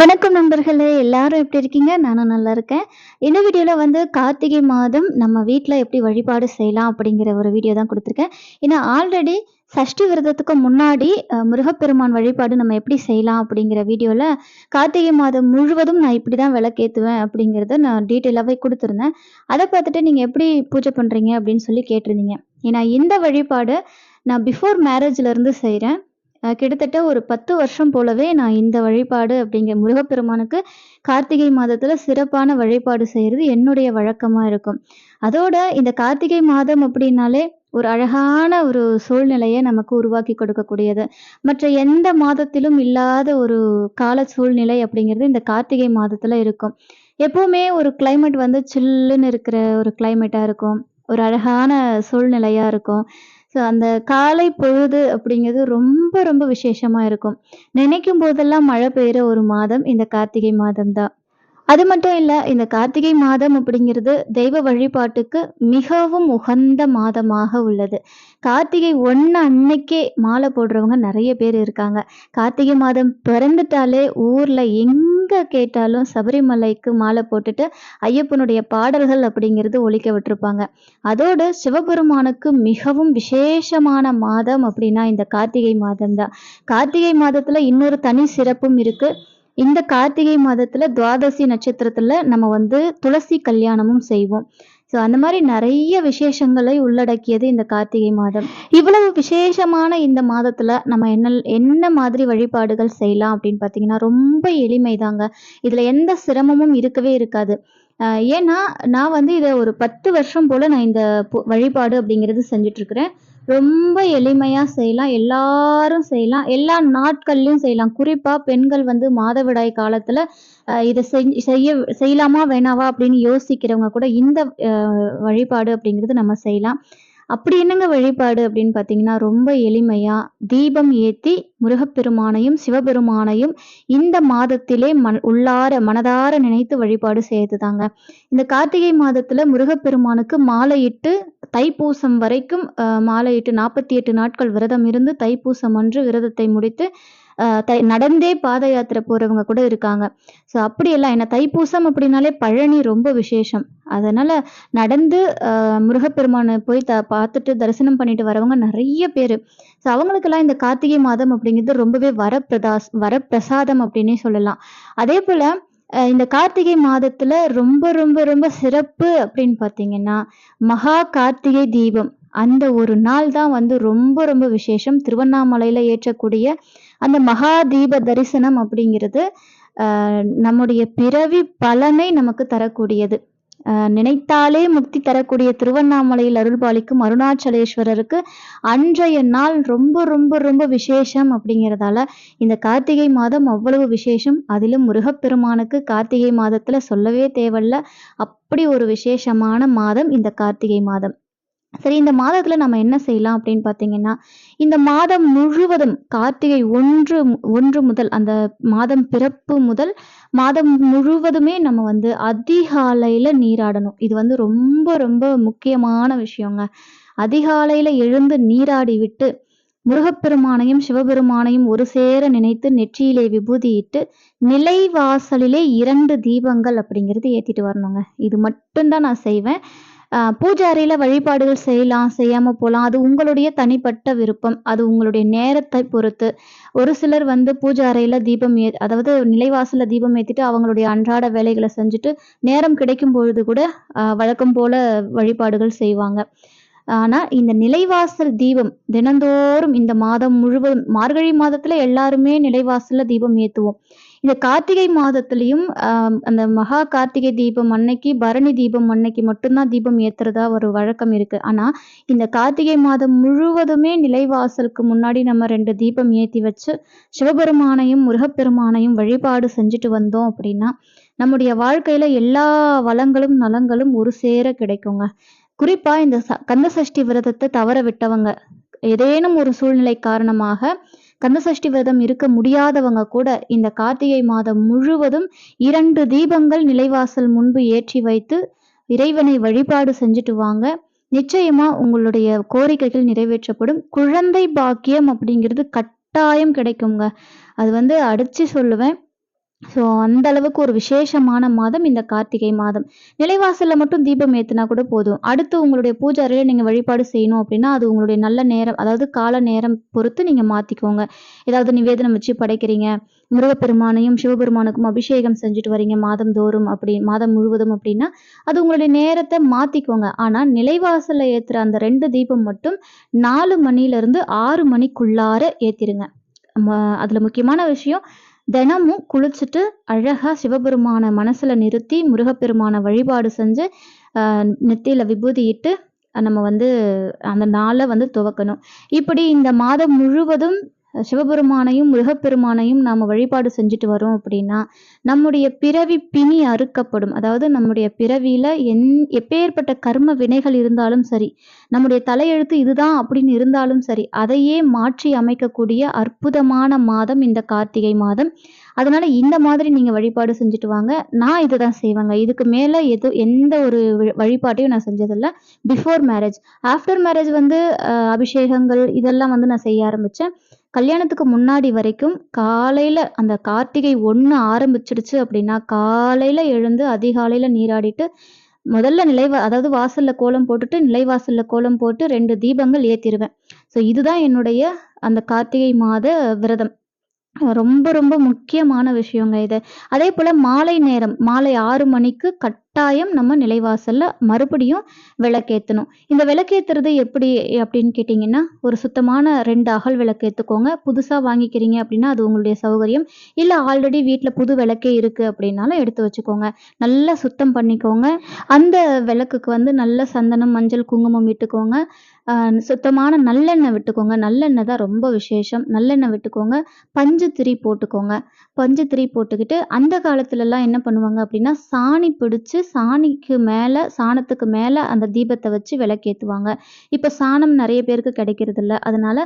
வணக்கம் நண்பர்களே எல்லாரும் எப்படி இருக்கீங்க? நானும் நல்லா இருக்கேன். இந்த வீடியோவில் வந்து கார்த்திகை மாதம் நம்ம வீட்டில் எப்படி வழிபாடு செய்யலாம் அப்படிங்கிற ஒரு வீடியோ தான் கொடுத்துருக்கேன். ஏன்னா ஆல்ரெடி சஷ்டி விரதத்துக்கு முன்னாடி முருகப்பெருமான் வழிபாடு நம்ம எப்படி செய்யலாம் அப்படிங்கிற வீடியோவில் கார்த்திகை மாதம் முழுவதும் நான் இப்படி தான் விளக்கேற்றுவேன் அப்படிங்கிறத நான் டீட்டெயிலாகவே கொடுத்துருந்தேன். அதை பார்த்துட்டு நீங்கள் எப்படி பூஜை பண்ணுறீங்க அப்படின்னு சொல்லி கேட்டிருந்தீங்க. ஏன்னா இந்த வழிபாடு நான் பிஃபோர் மேரேஜ்லேருந்து செய்கிறேன் கிட்டத்தட்ட ஒரு பத்து வருஷம் போலவே நான் இந்த வழிபாடு அப்படிங்கிற முருகப்பெருமானுக்கு கார்த்திகை மாதத்துல சிறப்பான வழிபாடு செய்யறது என்னுடைய வழக்கமா இருக்கும். அதோட இந்த கார்த்திகை மாதம் அப்படின்னாலே ஒரு அழகான ஒரு சூழ்நிலையை நமக்கு உருவாக்கி கொடுக்கக்கூடியது. மற்ற எந்த மாதத்திலும் இல்லாத ஒரு கால சூழ்நிலை அப்படிங்கிறது இந்த கார்த்திகை மாதத்துல இருக்கும். எப்பவுமே ஒரு கிளைமேட் வந்து சில்லுன்னு இருக்கிற ஒரு கிளைமேட்டாக இருக்கும். ஒரு அழகான சூழ்நிலையா இருக்கும். ஸோ அந்த காலை பொழுது அப்படிங்கிறது ரொம்ப ரொம்ப விசேஷமாக இருக்கும். நினைக்கும் போதெல்லாம் மழை பெய்கிற ஒரு மாதம் இந்த கார்த்திகை மாதம் தான் அது மட்டும் இல்லை இந்த கார்த்திகை மாதம் அப்படிங்கிறது தெய்வ வழிபாட்டுக்கு மிகவும் உகந்த மாதமாக உள்ளது. கார்த்திகை ஒன்று அன்னைக்கே மாலை போடுறவங்க நிறைய பேர் இருக்காங்க. கார்த்திகை மாதம் பிறந்துட்டாலே ஊரில் எங்கே கேட்டாலும் சபரிமலைக்கு மாலை போட்டுட்டு ஐயப்பனுடைய பாடல்கள் அப்படிங்கிறது ஒழிக்க விட்டுருப்பாங்க. அதோடு சிவபெருமானுக்கு மிகவும் விசேஷமான மாதம் அப்படின்னா இந்த கார்த்திகை மாதம் தான் கார்த்திகை மாதத்தில் இன்னொரு தனி சிறப்பும் இருக்குது இந்த கார்த்திகை மாதத்துல துவாதசி நட்சத்திரத்துல நம்ம வந்து துளசி கல்யாணமும் செய்வோம். ஸோ அந்த மாதிரி நிறைய விசேஷங்களை உள்ளடக்கியது இந்த கார்த்திகை மாதம். இவ்வளவு விசேஷமான இந்த மாதத்துல நம்ம என்ன என்ன மாதிரி வழிபாடுகள் செய்யலாம் அப்படின்னு பார்த்தீங்கன்னா ரொம்ப எளிமைதாங்க. இதுல எந்த சிரமமும் இருக்கவே இருக்காது. ஏன்னா நான் வந்து இதை ஒரு பத்து வருஷம் போல நான் இந்த வழிபாடு அப்படிங்கிறது செஞ்சுட்டு இருக்கிறேன். ரொம்ப எளிமையா செய்யலாம். எல்லாரும் செய்யலாம். எல்லா நாட்கள்லயும் செய்யலாம். குறிப்பா பெண்கள் வந்து மாதவிடாய் காலத்துல இதை செஞ்சு செய்ய செய்யலாமா வேணாவா அப்படின்னு யோசிக்கிறவங்க கூட இந்த ஆஹ் வழிபாடு அப்படிங்கிறது நம்ம செய்யலாம். அப்படி என்னங்க வழிபாடு அப்படின்னு பார்த்தீங்கன்னா ரொம்ப எளிமையா தீபம் ஏத்தி முருகப்பெருமானையும் சிவபெருமானையும் இந்த மாதத்திலே மன உள்ளார மனதார நினைத்து வழிபாடு செய்யறதுதாங்க. இந்த கார்த்திகை மாதத்துல முருகப்பெருமானுக்கு மாலையிட்டு தைப்பூசம் வரைக்கும் மாலையிட்டு நாற்பத்தி எட்டு நாட்கள் விரதம் இருந்து தைப்பூசம் அன்று விரதத்தை முடித்து நடந்தே பாத யாத்திரை போறவங்க கூட இருக்காங்க. ஸோ அப்படியெல்லாம் என்ன தைப்பூசம் அப்படின்னாலே பழனி ரொம்ப விசேஷம். அதனால நடந்து ஆஹ் முருகப்பெருமானை போய் த பார்த்துட்டு தரிசனம் பண்ணிட்டு வரவங்க நிறைய பேர். ஸோ அவங்களுக்கெல்லாம் இந்த கார்த்திகை மாதம் அப்படிங்கிறது ரொம்பவே வரப்பிரதாஸ் வரப்பிரசாதம் அப்படின்னே சொல்லலாம். அதே போல இந்த கார்த்திகை மாதத்துல ரொம்ப ரொம்ப ரொம்ப சிறப்பு அப்படின்னு பார்த்தீங்கன்னா மகா கார்த்திகை தீபம். அந்த ஒரு நாள் தான் வந்து ரொம்ப ரொம்ப விசேஷம். திருவண்ணாமலையில ஏற்றக்கூடிய அந்த மகா தீப தரிசனம் அப்படிங்கிறது நம்முடைய பிறவி பலனை நமக்கு தரக்கூடியது. நினைத்தாலே முக்தி தரக்கூடிய திருவண்ணாமலையில் அருள்பாலிக்கும் அருணாச்சலேஸ்வரருக்கு அன்றைய நாள் ரொம்ப ரொம்ப ரொம்ப விசேஷம் அப்படிங்கிறதால இந்த கார்த்திகை மாதம் அவ்வளவு விசேஷம். அதிலும் முருகப்பெருமானுக்கு கார்த்திகை மாதத்துல சொல்லவே தேவையில்ல. அப்படி ஒரு விசேஷமான மாதம் இந்த கார்த்திகை மாதம். சரி இந்த மாதத்துல நம்ம என்ன செய்யலாம் அப்படின்னு பார்த்தீங்கன்னா இந்த மாதம் முழுவதும் கார்த்திகை ஒன்று ஒன்று முதல் அந்த மாதம் பிறப்பு முதல் மாதம் முழுவதுமே நம்ம வந்து அதிகாலையில நீராடணும். இது வந்து ரொம்ப ரொம்ப முக்கியமான விஷயங்க. அதிகாலையில எழுந்து நீராடி விட்டு முருகப்பெருமானையும் சிவபெருமானையும் ஒரு சேர நினைத்து நெற்றியிலே விபூதியிட்டு நிலைவாசலிலே இரண்டு தீபங்கள் அப்படிங்கிறது ஏத்திட்டு வரணுங்க. இது மட்டும்தான் நான் செய்வேன். பூஜை அறையில வழிபாடுகள் செய்யலாம் செய்யாம போகலாம் அது உங்களுடைய தனிப்பட்ட விருப்பம். அது உங்களுடைய நேரத்தை பொறுத்து. ஒரு சிலர் வந்து பூஜை தீபம் ஏ அதாவது நிலைவாசல்ல தீபம் ஏத்திட்டு அவங்களுடைய அன்றாட வேலைகளை செஞ்சுட்டு நேரம் கிடைக்கும் பொழுது கூட ஆஹ் வழக்கம் போல வழிபாடுகள் செய்வாங்க. ஆனா இந்த நிலைவாசல் தீபம் தினந்தோறும் இந்த மாதம் முழுவதும் மார்கழி மாதத்துல எல்லாருமே நிலைவாசல்ல தீபம் ஏத்துவோம். இந்த கார்த்திகை மாதத்துலயும் ஆஹ் அந்த மகா கார்த்திகை தீபம் அன்னைக்கு பரணி தீபம் அன்னைக்கு மட்டும்தான் தீபம் ஏத்துறதா ஒரு வழக்கம் இருக்கு. ஆனா இந்த கார்த்திகை மாதம் முழுவதுமே நிலைவாசலுக்கு முன்னாடி நம்ம ரெண்டு தீபம் ஏத்தி வச்சு சிவபெருமானையும் முருகப்பெருமானையும் வழிபாடு செஞ்சுட்டு வந்தோம் அப்படின்னா நம்முடைய வாழ்க்கையில எல்லா வளங்களும் நலங்களும் ஒரு சேர கிடைக்குங்க. குறிப்பா இந்த ச- கந்த சஷ்டி விரதத்தை தவற விட்டவங்க ஏதேனும் ஒரு சூழ்நிலை காரணமாக கந்தசஷ்டி விரதம் இருக்க முடியாதவங்க கூட இந்த கார்த்திகை மாதம் முழுவதும் இரண்டு தீபங்கள் நிலைவாசல் முன்பு ஏற்றி வைத்து இறைவனை வழிபாடு செஞ்சுட்டு வாங்க. நிச்சயமா உங்களுடைய கோரிக்கைகள் நிறைவேற்றப்படும். குழந்தை பாக்கியம் அப்படிங்கிறது கட்டாயம் கிடைக்குங்க. அது வந்து அடிச்சு சொல்லுவேன். ஸோ அந்த அளவுக்கு ஒரு விசேஷமான மாதம் இந்த கார்த்திகை மாதம். நிலைவாசலில் மட்டும் தீபம் ஏற்றினா கூட போதும். அடுத்து உங்களுடைய பூஜை அறையில் நீங்கள் வழிபாடு செய்யணும் அப்படின்னா அது உங்களுடைய நல்ல நேரம் அதாவது கால நேரம் பொறுத்து நீங்கள் மாற்றிக்கோங்க ஏதாவது நிவேதனம் வச்சு படைக்கிறீங்க முருகப்பெருமானையும் சிவபெருமானுக்கும் அபிஷேகம் செஞ்சுட்டு வரீங்க மாதம் தோறும் அப்படி மாதம் முழுவதும் அப்படின்னா அது உங்களுடைய நேரத்தை மாற்றிக்கோங்க ஆனால் நிலைவாசலில் ஏற்றுற அந்த ரெண்டு தீபம் மட்டும் நாலு மணிலேருந்து ஆறு மணிக்குள்ளார ஏற்றிருங்க அதில் முக்கியமான விஷயம் தினமும் குளிச்சுட்டு அழகா சிவபெருமான மனசுல நிறுத்தி முருகப்பெருமான வழிபாடு செஞ்சு நெத்தியில விபூதி இட்டு நம்ம வந்து அந்த நாளை வந்து துவக்கணும். இப்படி இந்த மாதம் முழுவதும் சிவபெருமானையும் முருகப்பெருமானையும் நாம் வழிபாடு செஞ்சுட்டு வரோம் அப்படின்னா நம்முடைய பிறவி பிணி அறுக்கப்படும். அதாவது நம்முடைய பிறவியில் என் எப்பேற்பட்ட கர்ம வினைகள் இருந்தாலும் சரி நம்முடைய தலையெழுத்து இதுதான் அப்படின்னு இருந்தாலும் சரி அதையே மாற்றி அமைக்கக்கூடிய அற்புதமான மாதம் இந்த கார்த்திகை மாதம். அதனால இந்த மாதிரி நீங்கள் வழிபாடு செஞ்சுட்டு வாங்க. நான் இதை தான் செய்வேங்க. இதுக்கு மேலே எது எந்த ஒரு வழிபாட்டையும் நான் செஞ்சதில்லை. பிஃபோர் மேரேஜ் ஆஃப்டர் மேரேஜ் வந்து அபிஷேகங்கள் இதெல்லாம் வந்து நான் செய்ய ஆரம்பிச்சேன். கல்யாணத்துக்கு முன்னாடி வரைக்கும் காலையில் அந்த கார்த்திகை ஒன்று ஆரம்பிச்சிடுச்சு அப்படின்னா காலையில் எழுந்து அதிகாலையில் நீராடிட்டு முதல்ல நிலைவா அதாவது வாசலில் கோலம் போட்டுட்டு நிலைவாசலில் கோலம் போட்டு ரெண்டு தீபங்கள் ஏற்றிடுவேன் ஸோ இதுதான் என்னுடைய அந்த கார்த்திகை மாத விரதம். ரொம்ப ரொம்ப முக்கியமான விஷயங்க இது. அதே போல் மாலை நேரம் மாலை ஆறு மணிக்கு கட் கட்டாயம் நம்ம நிலைவாசலில் மறுபடியும் விளக்கேற்றணும் இந்த விளக்கேற்றுறது எப்படி அப்படின்னு கேட்டிங்கன்னா ஒரு சுத்தமான ரெண்டு அகல் விளக்கேற்றுக்கோங்க புதுசாக வாங்கிக்கிறீங்க அப்படின்னா அது உங்களுடைய சௌகரியம். இல்லை ஆல்ரெடி வீட்டில் புது விளக்கே இருக்குது அப்படின்னாலும் எடுத்து வச்சுக்கோங்க. நல்லா சுத்தம் பண்ணிக்கோங்க. அந்த விளக்குக்கு வந்து நல்ல சந்தனம் மஞ்சள் குங்குமம் விட்டுக்கோங்க சுத்தமான நல்லெண்ணெய் விட்டுக்கோங்க. நல்லெண்ணெய் தான் ரொம்ப விசேஷம். நல்லெண்ணெய் விட்டுக்கோங்க. பஞ்சு திரி போட்டுக்கோங்க. பஞ்சு திரி போட்டுக்கிட்டு அந்த காலத்துலலாம் என்ன பண்ணுவாங்க அப்படின்னா சாணி பிடிச்சி சாணிக்கு மேலே சாணத்துக்கு மேலே அந்த தீபத்தை வச்சு விளக்கேற்றுவாங்க இப்போ சாணம் நிறைய பேருக்கு கிடைக்கிறது இல்லை அதனால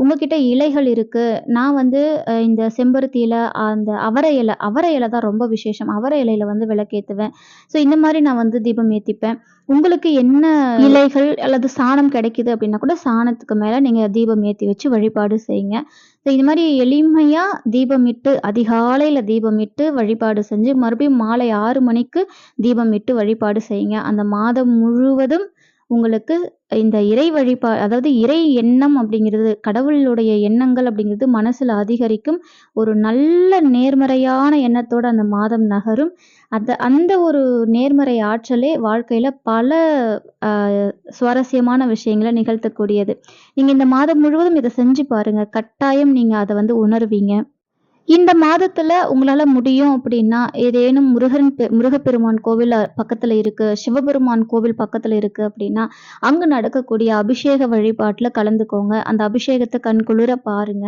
உங்ககிட்ட இலைகள் இருக்குது நான் வந்து இந்த செம்பருத்தி இலை அந்த அவரை இலை அவரை இலை தான் ரொம்ப விசேஷம். அவரை இலையில வந்து விளக்கேற்றுவேன் ஸோ இந்த மாதிரி நான் வந்து தீபம் ஏற்றிப்பேன் உங்களுக்கு என்ன இலைகள் அல்லது சாணம் கிடைக்குது அப்படின்னா கூட சாணத்துக்கு மேலே நீங்கள் தீபம் ஏற்றி வச்சு வழிபாடு செய்யுங்க. ஸோ இது மாதிரி எளிமையாக தீபமிட்டு அதிகாலையில் தீபம் இட்டு வழிபாடு செஞ்சு மறுபடியும் மாலை ஆறு மணிக்கு தீபமிட்டு வழிபாடு செய்யுங்க. அந்த மாதம் முழுவதும் உங்களுக்கு இந்த இறை வழிபா அதாவது இறை எண்ணம் அப்படிங்கிறது கடவுளுடைய எண்ணங்கள் அப்படிங்கிறது மனசில் அதிகரிக்கும். ஒரு நல்ல நேர்மறையான எண்ணத்தோடு அந்த மாதம் நகரும். அந்த அந்த ஒரு நேர்மறை ஆற்றலே வாழ்க்கையில் பல சுவாரஸ்யமான விஷயங்களை நிகழ்த்தக்கூடியது. நீங்கள் இந்த மாதம் முழுவதும் இதை செஞ்சு பாருங்கள் கட்டாயம் நீங்கள் அதை வந்து உணர்வீங்க. இந்த மாதத்துல உங்களால முடியும் அப்படின்னா ஏதேனும் முருகன் முருகப்பெருமான் கோவில் பக்கத்துல இருக்கு சிவபெருமான் கோவில் பக்கத்துல இருக்கு அப்படின்னா அங்க நடக்கக்கூடிய அபிஷேக வழிபாட்டுல கலந்துக்கோங்க. அந்த அபிஷேகத்தை கண்குளிர பாருங்க.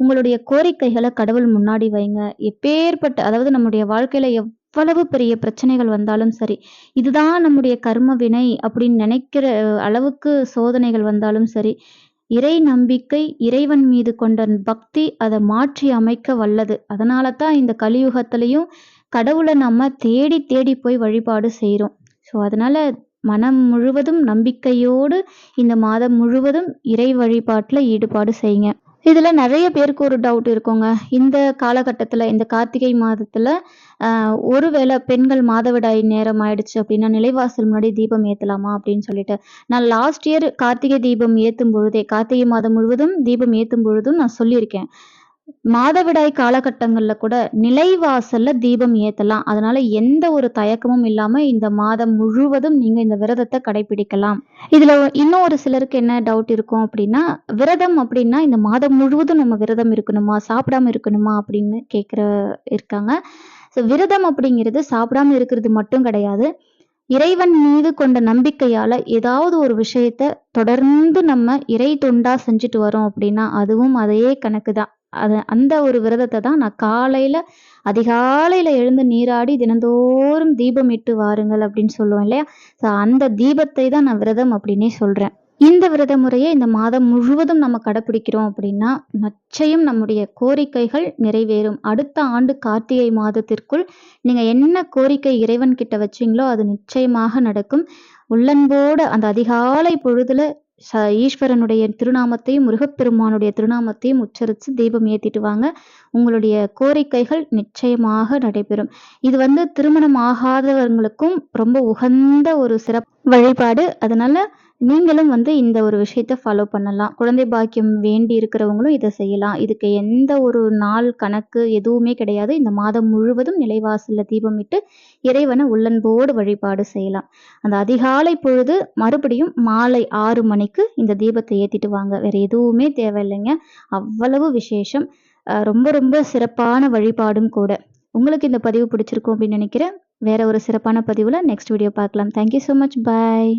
உங்களுடைய கோரிக்கைகளை கடவுள் முன்னாடி வைங்க. எப்பேற்பட்ட அதாவது நம்முடைய வாழ்க்கையில எவ்வளவு பெரிய பிரச்சனைகள் வந்தாலும் சரி இதுதான் நம்முடைய கர்ம வினை அப்படின்னு நினைக்கிற அளவுக்கு சோதனைகள் வந்தாலும் சரி இறை நம்பிக்கை இறைவன் மீது கொண்ட பக்தி அதை மாற்றி அமைக்க வல்லது. அதனால தான் இந்த கலியுகத்திலையும் கடவுளை நம்ம தேடி தேடி போய் வழிபாடு செய்கிறோம் ஸோ அதனால் மனம் முழுவதும் நம்பிக்கையோடு இந்த மாதம் முழுவதும் இறை வழிபாட்டில் ஈடுபாடு செய்யுங்க. இதில் நிறைய பேருக்கு ஒரு டவுட் இருக்குங்க. இந்த காலகட்டத்தில் இந்த கார்த்திகை மாதத்தில் ஒருவேளை பெண்கள் மாதவிடாய் நேரம் ஆயிடுச்சு அப்படின்னா நிலைவாசல் முன்னாடி தீபம் ஏற்றலாமா அப்படின்னு சொல்லிட்டு. நான் லாஸ்ட் இயர் கார்த்திகை தீபம் ஏற்றும் பொழுதே கார்த்திகை மாதம் முழுவதும் தீபம் ஏற்றும் பொழுதும் நான் சொல்லியிருக்கேன். மாதவிடாய் காலகட்டங்கள்ல கூட நிலைவாசல்ல தீபம் ஏத்தலாம். அதனால எந்த ஒரு தயக்கமும் இல்லாம இந்த மாதம் முழுவதும் நீங்க இந்த விரதத்தை கடைபிடிக்கலாம். இதுல இன்னும் ஒரு சிலருக்கு என்ன டவுட் இருக்கும் அப்படின்னா விரதம் அப்படின்னா இந்த மாதம் முழுவதும் நம்ம விரதம் இருக்கணுமா சாப்பிடாம இருக்கணுமா அப்படின்னு கேட்குற இருக்காங்க. ஸோ விரதம் அப்படிங்கிறது சாப்பிடாம இருக்கிறது மட்டும் கிடையாது. இறைவன் மீது கொண்ட நம்பிக்கையால ஏதாவது ஒரு விஷயத்த தொடர்ந்து நம்ம இறை தொண்டா செஞ்சுட்டு வரோம் அப்படின்னா அதுவும் அதே கணக்கு தான் அது அந்த ஒரு விரதத்தை தான் நான் காலையில் அதிகாலையில் எழுந்து நீராடி தினந்தோறும் தீபம் இட்டு வாருங்கள் அப்படின்னு சொல்லுவோம் இல்லையா? ஸோ அந்த தீபத்தை தான் நான் விரதம் அப்படின்னே சொல்கிறேன் இந்த விரத முறையை இந்த மாதம் முழுவதும் நம்ம கடைப்பிடிக்கிறோம் அப்படின்னா நிச்சயம் நம்முடைய கோரிக்கைகள் நிறைவேறும். அடுத்த ஆண்டு கார்த்திகை மாதத்திற்குள் நீங்கள் என்ன கோரிக்கை இறைவன் கிட்ட வச்சிங்களோ அது நிச்சயமாக நடக்கும். உள்ளன்போடு அந்த அதிகாலை பொழுதுல ச ஈஸ்வரனுடைய திருநாமத்தையும் முருகப்பெருமானுடைய திருநாமத்தையும் உச்சரித்து தீபம் ஏற்றிட்டு வாங்க. உங்களுடைய கோரிக்கைகள் நிச்சயமாக நடைபெறும். இது வந்து திருமணம் ஆகாதவங்களுக்கும் ரொம்ப உகந்த ஒரு சிறப்பு வழிபாடு. அதனால நீங்களும் வந்து இந்த ஒரு விஷயத்த ஃபாலோ பண்ணலாம். குழந்தை பாக்கியம் வேண்டி இருக்கிறவங்களும் இதை செய்யலாம். இதுக்கு எந்த ஒரு நாள் கணக்கு எதுவுமே கிடையாது. இந்த மாதம் முழுவதும் நிலைவாசலில் தீபமிட்டு இறைவனை உள்ளன்போடு வழிபாடு செய்யலாம். அந்த அதிகாலை பொழுது மறுபடியும் மாலை ஆறு மணிக்கு இந்த தீபத்தை ஏற்றிட்டு வாங்க. வேறு எதுவுமே தேவையில்லைங்க. அவ்வளவு விசேஷம். ரொம்ப ரொம்ப சிறப்பான வழிபாடும் கூட. உங்களுக்கு இந்த பதிவு பிடிச்சிருக்கும் அப்படின்னு நினைக்கிறேன். வேற ஒரு சிறப்பான பதிவில் நெக்ஸ்ட் வீடியோ பார்க்கலாம். Thank you so much bye